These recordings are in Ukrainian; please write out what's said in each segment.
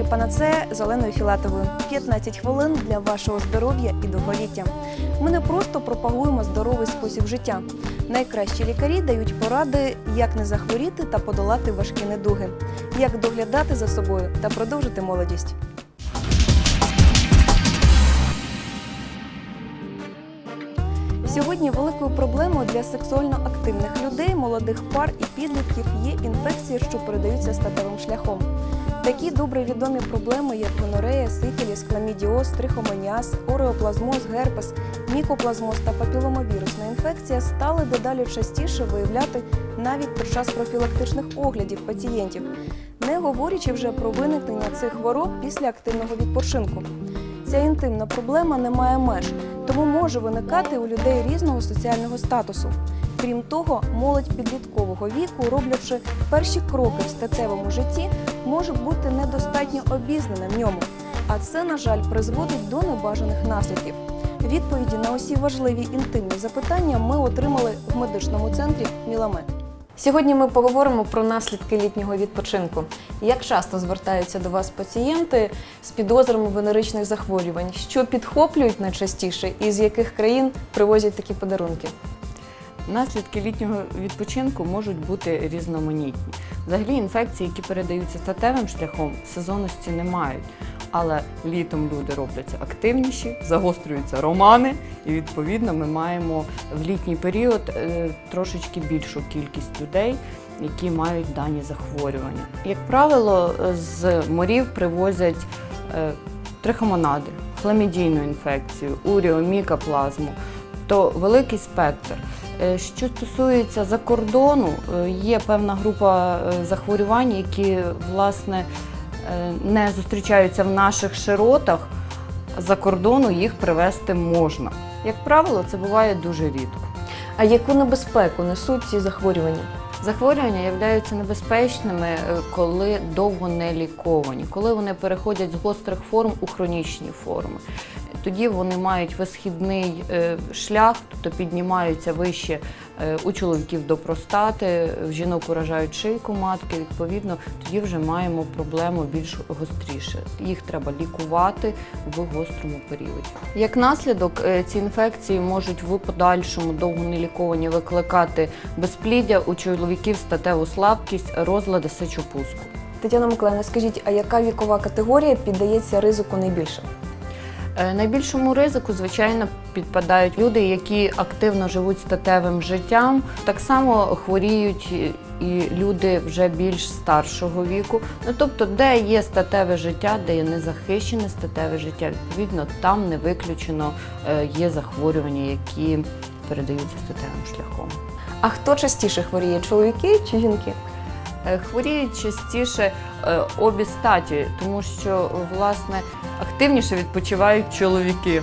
Ефірі Панацея з Оленою Філатовою. 15 хвилин для вашого здоров'я і довголіття. Ми не просто пропагуємо здоровий спосіб життя. Найкращі лікарі дають поради, як не захворіти та подолати важкі недуги, як доглядати за собою та продовжити молодість. Сьогодні великою проблемою для сексуально активних людей, молодих пар і підлітків є інфекції, що передаються статевим шляхом. Такі добре відомі проблеми, як гонорея, сифіліс, хламідіоз, трихомоніаз, ореоплазмоз, герпес, мікоплазмоз та папіломовірусна інфекція стали дедалі частіше виявляти навіть під час профілактичних оглядів пацієнтів, не говорячи вже про виникнення цих хвороб після активного відпочинку. Ця інтимна проблема не має меж, тому може виникати у людей різного соціального статусу. Крім того, молодь підліткового віку, роблячи перші кроки в статевому житті, може бути недостатньо обізнаним в ньому. А це, на жаль, призводить до небажаних наслідків. Відповіді на усі важливі інтимні запитання ми отримали в медичному центрі Міламед. Сьогодні ми поговоримо про наслідки літнього відпочинку. Як часто звертаються до вас пацієнти з підозрами венеричних захворювань, що підхоплюють найчастіше і з яких країн привозять такі подарунки? Наслідки літнього відпочинку можуть бути різноманітні. Взагалі інфекції, які передаються статевим шляхом, сезонності не мають. Але літом люди робляться активніші, загострюються романи, і відповідно ми маємо в літній період е, трошечки більшу кількість людей, які мають дані захворювання. Як правило, з морів привозять е, трихомонади, хламідійну інфекцію, уріо, мікоплазму, то великий спектр. Е, Що стосується за кордону, е, є певна група е, захворювань, які власне не зустрічаються в наших широтах. За кордону їх привезти можна. Як правило, це буває дуже рідко. А яку небезпеку несуть ці захворювання? Захворювання являються небезпечними, коли довго не ліковані, коли вони переходять з гострих форм у хронічні форми. Тоді вони мають висхідний е, шлях, тобто піднімаються вище е, у чоловіків до простати, в жінок уражають шийку матки. Відповідно, тоді вже маємо проблему більш гостріше. Їх треба лікувати в гострому періоді. Як наслідок, е, ці інфекції можуть в подальшому довго неліковані викликати безпліддя у чоловіків статеву слабкість, розлади сечопуску. Тетяна Миколаївна, скажіть, а яка вікова категорія піддається ризику найбільше? Е, Найбільшому ризику, звичайно, підпадають люди, які активно живуть статевим життям. Так само хворіють і- люди вже більш старшого віку. Ну тобто, де є статеве життя, де є незахищене статеве життя, відповідно, там не виключено е, є захворювання, які передаються статевим шляхом. А хто частіше хворіє, чоловіки чи жінки? Е, Хворіють частіше е, обі статі, тому що власне активніше відпочивають чоловіки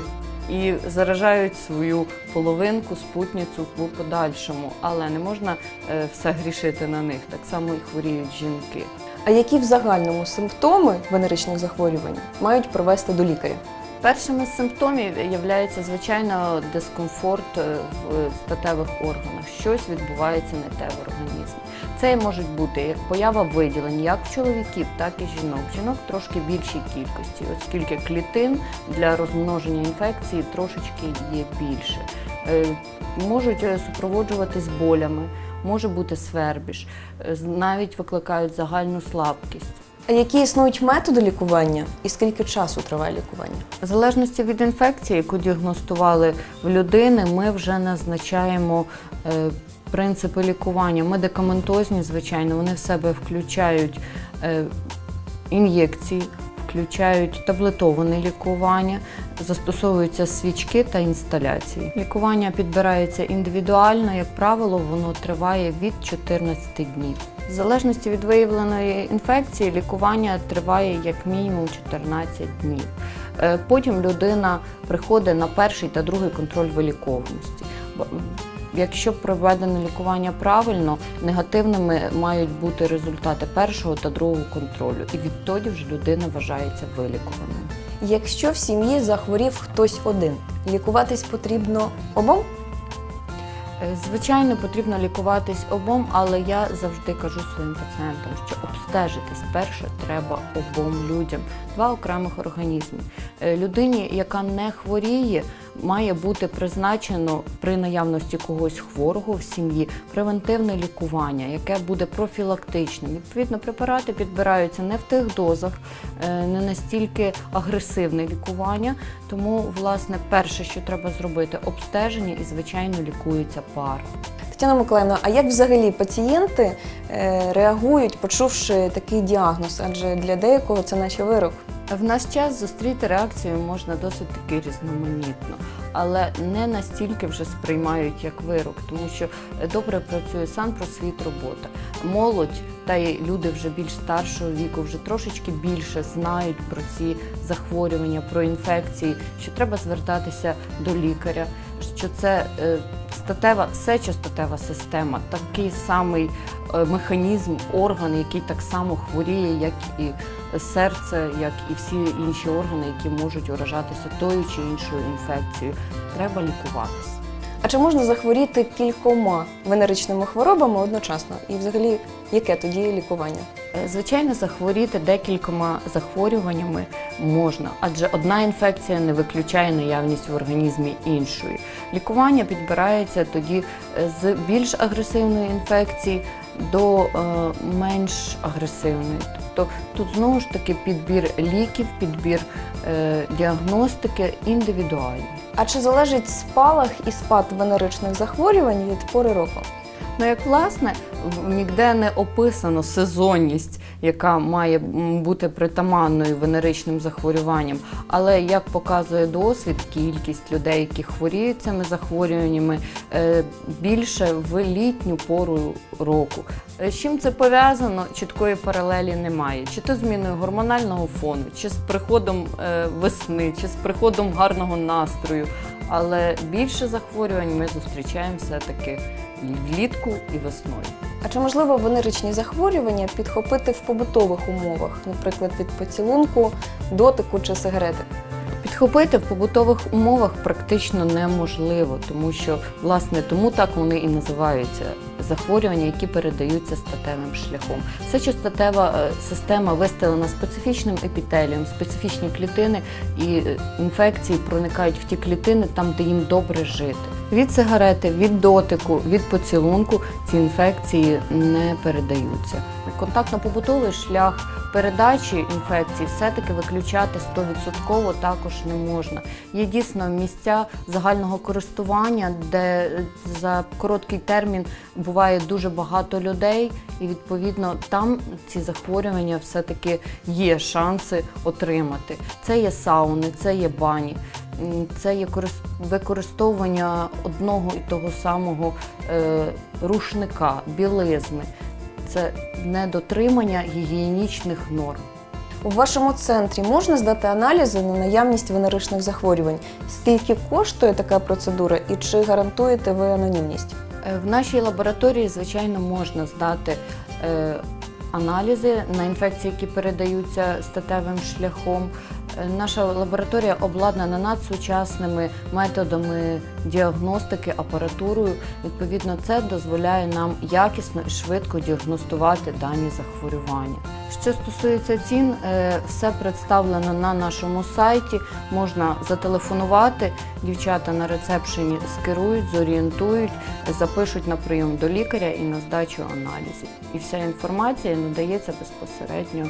і заражають свою половинку, спутницю в подальшому. Але не можна е, все грішити на них. Так само і хворіють жінки. А які в загальному симптоми венеричних захворювань мають привести до лікаря? Першими з симптомів є, звичайно, дискомфорт в статевих органах. Щось відбувається не те в організмі. Це можуть бути як поява виділень, як в чоловіків, так і жінок. Жінок трошки більшій кількості, оскільки клітин для розмноження інфекції трошечки є більше. Е, Можуть е, супроводжуватись болями, може бути свербіж, е, навіть викликають загальну слабкість. А які існують методи лікування і скільки часу триває лікування? В залежності від інфекції, яку діагностували в людини, ми вже назначаємо принципи лікування. Медикаментозні, звичайно, вони в себе включають е, ін'єкції, включають таблетоване лікування, застосовуються свічки та інсталяції. Лікування підбирається індивідуально, як правило, воно триває від 14 днів. В залежності від виявленої інфекції, лікування триває як мінімум 14 днів. Е, Потім людина приходить на перший та другий контроль виліковності. Якщо проведене лікування правильно, негативними мають бути результати першого та другого контролю, і відтоді вже людина вважається вилікуваною. Якщо в сім'ї захворів хтось один, лікуватись потрібно обом? Е, Звичайно, потрібно лікуватись обом, але я завжди кажу своїм пацієнтам, що обстежитись перше треба обом людям, два окремих організми. Е, Людині, яка не хворіє, має бути призначено при наявності когось хворого в сім'ї превентивне лікування, яке буде профілактичним. Відповідно, препарати підбираються не в тих дозах, е, не настільки агресивне лікування. Тому, власне, перше, що треба зробити, обстеження і, звичайно, лікується пара. Тетяна Миколаївна, а як взагалі пацієнти е, реагують, почувши такий діагноз? Адже для деякого це наче вирок. В наш час зустріти реакцію можна досить таки різноманітно, але не настільки вже сприймають як вирок, тому що добре працює сам просвіт робота. Молодь та й люди вже більш старшого віку вже трошечки більше знають про ці захворювання, про інфекції, що треба звертатися до лікаря, що це е, статева сечостатева система, такий самий е, механізм, орган, який так само хворіє, як і серце, як і всі інші органи, які можуть уражатися тою чи іншою інфекцією. Треба лікуватися. А чи можна захворіти кількома венеричними хворобами одночасно? І взагалі, яке тоді лікування? Е, Звичайно, захворіти декількома захворюваннями можна, адже одна інфекція не виключає наявність в організмі іншої. Лікування підбирається тоді е, з більш агресивної інфекції до е, менш агресивної. Тобто тут знову ж таки підбір ліків, підбір е, діагностики індивідуальний. А чи залежить спалах і спад венеричних захворювань від пори року? Ну, як власне, ніде не описано сезонність, яка має бути притаманною венеричним захворюванням. Але як показує досвід, кількість людей, які хворіють цими захворюваннями, е, більше в літню пору року. Е, З чим це пов'язано, чіткої паралелі немає. Чи то зміною гормонального фону, чи з приходом е, весни, чи з приходом гарного настрою. Але більше захворювань ми зустрічаємо все-таки влітку і весною. А чи можливо венеричні захворювання підхопити в побутових умовах, наприклад, від поцілунку, дотику чи сигарети? Підхопити в побутових умовах практично неможливо, тому що власне тому так вони і називаються захворювання, які передаються статевим шляхом. Сечостатева е, система вистелена специфічним епітелієм, специфічні клітини і е, інфекції проникають в ті клітини там, де їм добре жити. Від сигарети, від дотику, від поцілунку ці інфекції не передаються. Контактно-побутовий шлях передачі інфекцій все-таки виключати 100% також не можна. Є дійсно місця загального користування, де е, за короткий термін буває дуже багато людей, і відповідно там ці захворювання все-таки є шанси отримати. Це є сауни, це є бані. Це є використовування одного і того самого е, рушника, білизни. Це недотримання гігієнічних норм. У вашому центрі можна здати аналізи на наявність венеричних захворювань? Скільки коштує така процедура і чи гарантуєте ви анонімність? Е, В нашій лабораторії, звичайно, можна здати е, аналізи на інфекції, які передаються статевим шляхом. Наша лабораторія обладнана надсучасними методами діагностики, апаратурою. Відповідно, це дозволяє нам якісно і швидко діагностувати дані захворювання. Що стосується цін, е, все представлено на нашому сайті. Можна зателефонувати. Дівчата на рецепшені скерують, зорієнтують, запишуть на прийом до лікаря і на здачу аналізів. І вся інформація надається безпосередньо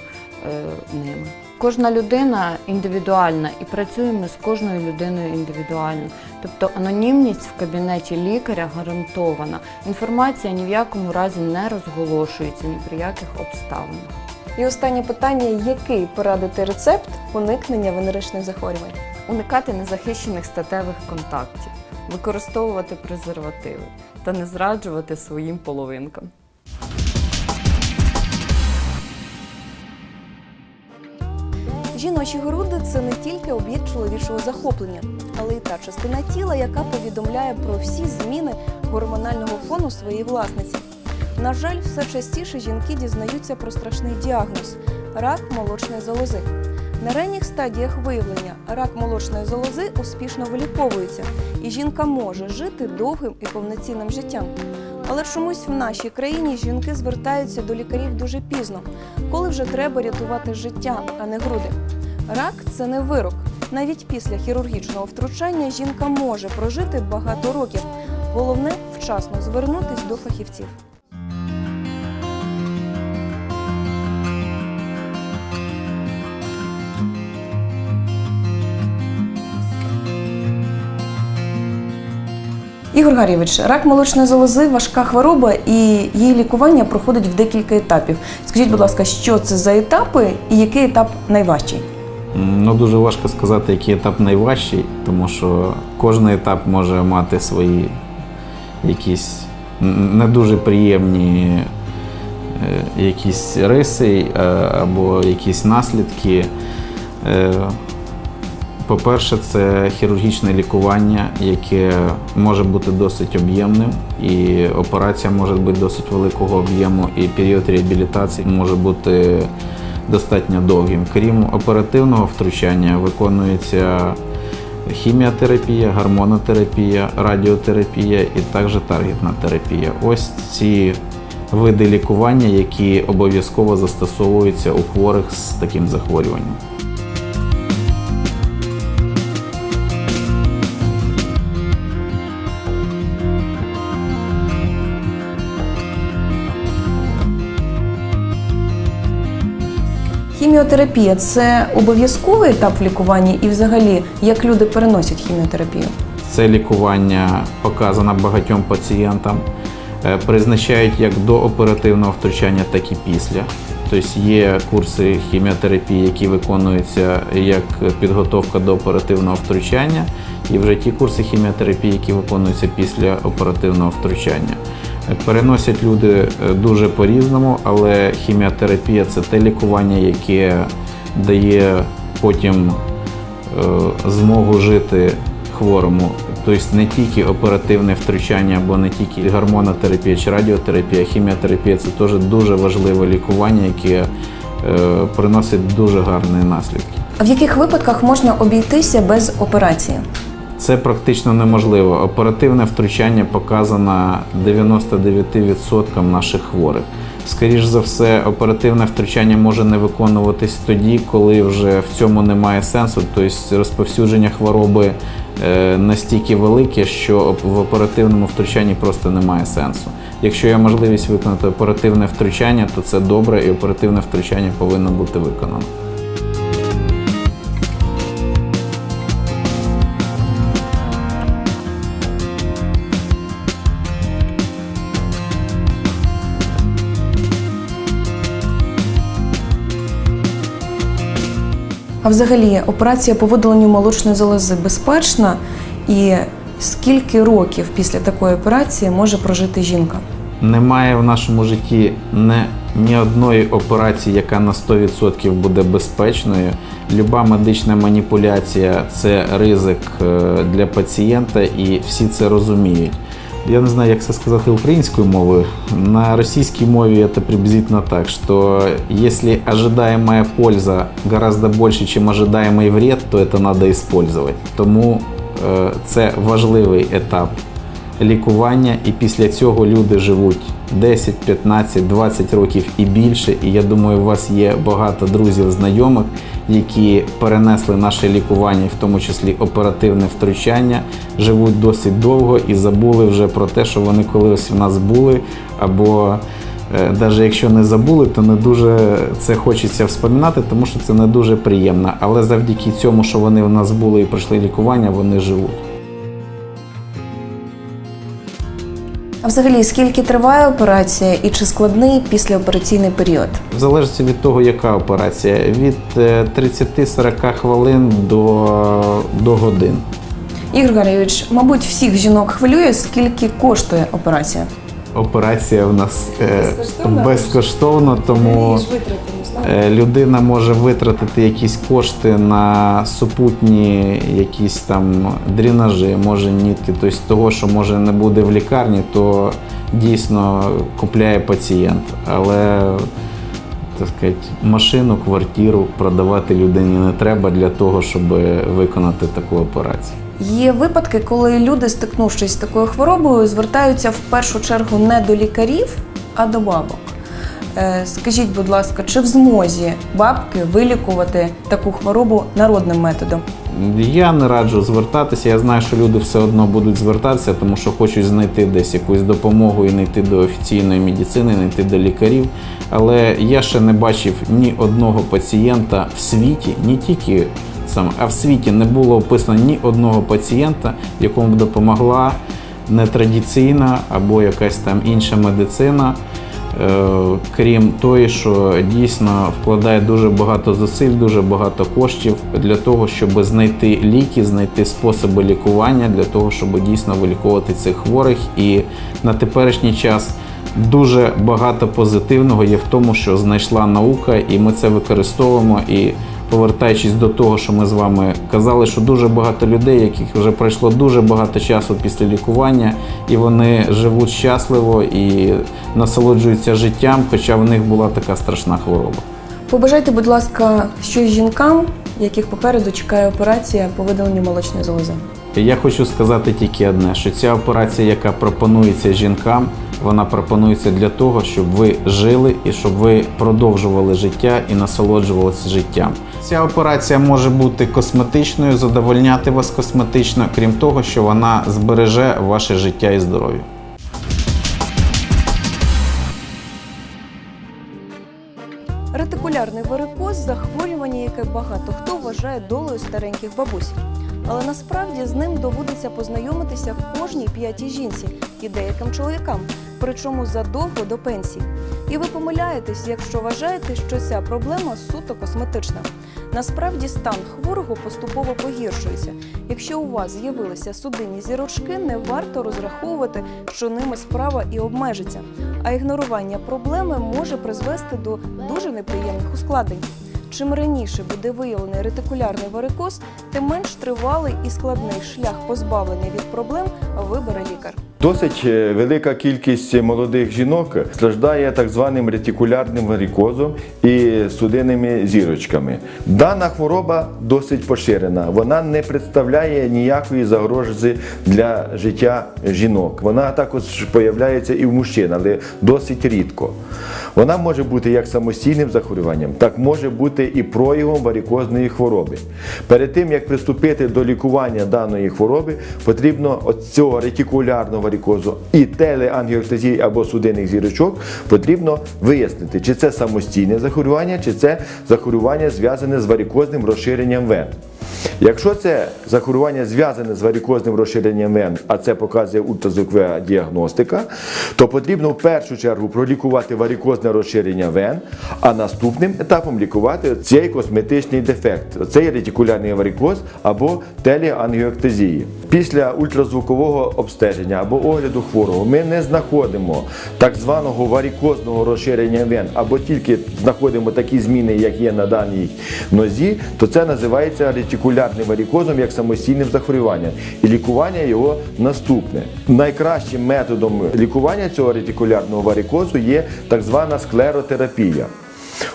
е, ними. Кожна людина індивідуальна і працюємо з кожною людиною індивідуально. Тобто анонімність в кабінеті лікаря гарантована. Інформація ні в якому разі не розголошується ні при яких обставинах. І останнє питання: який порадити рецепт уникнення венеричних захворювань? Уникати незахищених статевих контактів, використовувати презервативи та не зраджувати своїм половинкам. Жіночі груди це не тільки об'єкт чоловічого захоплення, але й та частина тіла, яка повідомляє про всі зміни гормонального фону своєї власниці. На жаль, все частіше жінки дізнаються про страшний діагноз рак молочної залози. На ранніх стадіях виявлення рак молочної залози успішно виліковується, і жінка може жити довгим і повноцінним життям. Але чомусь в нашій країні жінки звертаються до лікарів дуже пізно, коли вже треба рятувати життя, а не груди. Рак це не вирок. Навіть після хірургічного втручання жінка може прожити багато років. Головне вчасно звернутись до фахівців. Ігор Гарєвич, рак молочної залози важка хвороба, і її лікування проходить в декілька етапів. Скажіть, будь ласка, що це за етапи і який етап найважчий? Ну, дуже важко сказати, який етап найважчий, тому що кожен етап може мати свої якісь не дуже приємні е, якісь риси е, або якісь наслідки. По-перше, це хірургічне лікування, яке може бути досить об'ємним, і операція може бути досить великого об'єму, і період реабілітації може бути достатньо довгим. Крім оперативного втручання, виконується хіміотерапія, гормонотерапія, радіотерапія і також таргетна терапія. Ось ці види лікування, які обов'язково застосовуються у хворих з таким захворюванням. Хіміотерапія це обов'язковий етап в лікуванні і взагалі як люди переносять хіміотерапію? Це лікування показано багатьом пацієнтам. Е, Призначають як до оперативного втручання, так і після. Тобто є курси хіміотерапії, які виконуються як підготовка до оперативного втручання, і вже ті курси хіміотерапії, які виконуються після оперативного втручання. Переносять люди е, дуже по-різному, але хіміотерапія це те лікування, яке дає потім е, змогу жити хворому. Тобто не тільки оперативне втручання або не тільки гормонотерапія чи радіотерапія, хіміотерапія це теж дуже важливе лікування, яке е, приносить дуже гарні наслідки. А в яких випадках можна обійтися без операції? Це практично неможливо. Оперативне втручання показано 99% наших хворих. Скоріш за все, оперативне втручання може не виконуватись тоді, коли вже в цьому немає сенсу. Тобто розповсюдження хвороби е, настільки велике, що в оперативному втручанні просто немає сенсу. Якщо є можливість виконати оперативне втручання, то це добре, і оперативне втручання повинно бути виконано. А взагалі операція по видаленню молочної залози безпечна і скільки років після такої операції може прожити жінка? Немає в нашому житті не, ні одної операції, яка на 100% буде безпечною. Люба медична маніпуляція це ризик е, для пацієнта, і всі це розуміють. Я не знаю, як це сказати українською мовою. На російській мові це приблизительно так, что если ожидаемая польза гораздо больше, чем ожидаемый вред, то это надо использовать. Тому е, це важливий етап лікування, і після цього люди живуть 10, 15, 20 років і більше. І я думаю, у вас є багато друзів, знайомих, які перенесли наше лікування, в тому числі оперативне втручання, живуть досить довго і забули вже про те, що вони колись в нас були, або навіть якщо не забули, то не дуже це хочеться вспоминати, тому що це не дуже приємно. Але завдяки цьому, що вони в нас були і пройшли лікування, вони живуть. А взагалі, скільки триває операція і чи складний післяопераційний період? В залежності від того, яка операція, від е, 30-40 хвилин до, до годин. Ігор Гарійович, мабуть, всіх жінок хвилює, скільки коштує операція. Операція в нас е, Безкоштовна? безкоштовно, тому е, людина може витратити якісь кошти на супутні якісь там дренажі, може нітки, тобто того, що може не буде в лікарні, то дійсно купляє пацієнт. Але так сказати, машину, квартиру продавати людині не треба для того, щоб виконати таку операцію. Є випадки, коли люди, стикнувшись з такою хворобою, звертаються в першу чергу не до лікарів, а до бабок. Е, Скажіть, будь ласка, чи в змозі бабки вилікувати таку хворобу народним методом? Я не раджу звертатися. Я знаю, що люди все одно будуть звертатися, тому що хочуть знайти десь якусь допомогу і не йти до офіційної медицини, не йти до лікарів. Але я ще не бачив ні одного пацієнта в світі, не тільки саме, а в світі не було описано ні одного пацієнта, якому б допомогла нетрадиційна або якась там інша медицина. Е, Крім тої, що дійсно вкладає дуже багато зусиль, дуже багато коштів для того, щоб знайти ліки, знайти способи лікування, для того, щоб дійсно вилікувати цих хворих. І на теперішній час дуже багато позитивного є в тому, що знайшла наука, і ми це використовуємо. І повертаючись до того, що ми з вами казали, що дуже багато людей, яких вже пройшло дуже багато часу після лікування, і вони живуть щасливо і насолоджуються життям, хоча в них була така страшна хвороба. Побажайте, будь ласка, щось жінкам, яких попереду чекає операція по видаленню молочної залози. Я хочу сказати тільки одне: що ця операція, яка пропонується жінкам, вона пропонується для того, щоб ви жили і щоб ви продовжували життя і насолоджувалися життям. Ця операція може бути косметичною, задовольняти вас косметично, крім того, що вона збереже ваше життя і здоров'я. Ретикулярний варикоз захворювання, яке багато хто вважає долею стареньких бабусь. Але насправді з ним доводиться познайомитися кожній п'ятій жінці і деяким чоловікам, причому задовго до пенсії. І ви помиляєтесь, якщо вважаєте, що ця проблема суто косметична. Насправді стан хворого поступово погіршується. Якщо у вас з'явилися судинні зірочки, не варто розраховувати, що ними справа і обмежиться. А ігнорування проблеми може призвести до дуже неприємних ускладнень. Чим раніше буде виявлений ретикулярний варикоз, тим менш тривалий і складний шлях позбавлення від проблем вибере лікар. Досить е, велика кількість молодих жінок страждає так званим ретикулярним варикозом і судинними зірочками. Дана хвороба досить поширена. Вона не представляє ніякої загрози для життя жінок. Вона також появляється і в мужчин, але досить рідко. Вона може бути як самостійним захворюванням, так може бути і проявом варикозної хвороби. Перед тим як приступити до лікування даної хвороби, потрібно от цього ретикулярного варикозу і телеангіоктазії або судинних зірочок потрібно вияснити, чи це самостійне захворювання, чи це захворювання зв'язане з варикозним розширенням вен. Якщо це захворювання зв'язане з варикозним розширенням вен, а це показує ультразвукова діагностика, то потрібно в першу чергу пролікувати варикозне розширення вен, а наступним етапом лікувати цей косметичний дефект, цей ретикулярний варикоз або телеангіоктазії. Після ультразвукового обстеження або огляду хворого ми не знаходимо так званого варикозного розширення вен, або тільки знаходимо такі зміни, як є на даній нозі, то це називається ретикулярним варикозом як самостійним захворюванням. І лікування його наступне. Найкращим методом лікування цього ретикулярного варикозу є так звана склеротерапія.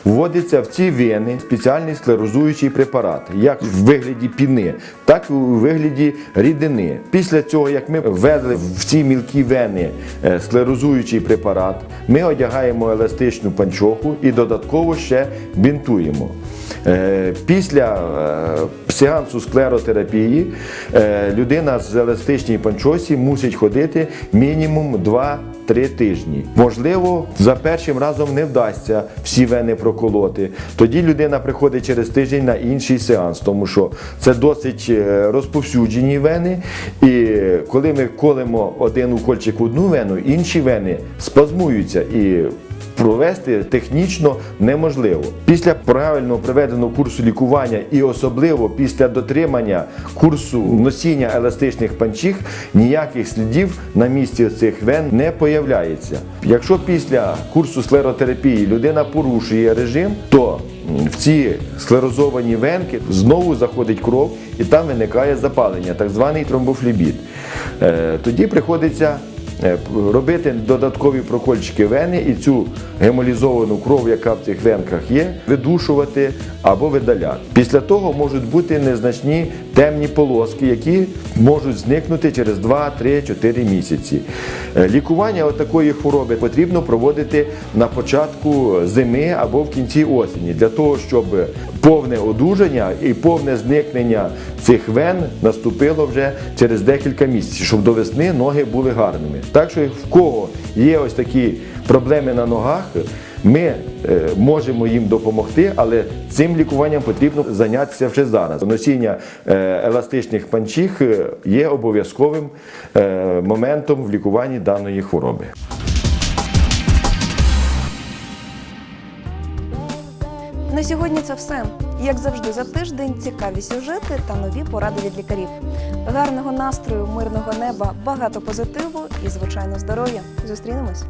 Вводиться в ці вени спеціальний склерозуючий препарат, як в вигляді піни, так і у вигляді рідини. Після цього, як ми ввели в ці мілкі вени е, склерозуючий препарат, ми одягаємо еластичну панчоху і додатково ще бінтуємо. Е, Після е, сеансу склеротерапії людина з еластичній панчосі мусить ходити мінімум 2-3 тижні. Можливо, за першим разом не вдасться всі вени проколоти. Тоді людина приходить через тиждень на інший сеанс, тому що це досить е, розповсюджені вени. І коли ми колемо один укольчик в одну вену, інші вени спазмуються і провести технічно неможливо. Після правильно проведеного курсу лікування і особливо після дотримання курсу носіння еластичних панчіх ніяких слідів на місці цих вен не появляється. Якщо після курсу склеротерапії людина порушує режим, то в ці склерозовані венки знову заходить кров і там виникає запалення, так званий тромбофлебіт. Е, Тоді приходиться робити додаткові прокольчики вени і цю гемолізовану кров, яка в цих венках є, видушувати або видаляти. Після того можуть бути незначні темні полоски, які можуть зникнути через 2, 3, 4 місяці. Е, Лікування такої хвороби потрібно проводити на початку зими або в кінці осені, для того, щоб повне одужання і повне зникнення цих вен наступило вже через декілька місяців, щоб до весни ноги були гарними. Так що в кого є ось такі проблеми на ногах, ми е, можемо їм допомогти, але цим лікуванням потрібно зайнятися вже зараз. Носіння е, еластичних панчіх е, є обов'язковим моментом в лікуванні даної хвороби. На сьогодні це все. Як завжди, за тиждень цікаві сюжети та нові поради від лікарів. Гарного настрою, мирного неба, багато позитиву і, звичайно, здоров'я. Зустрінемось.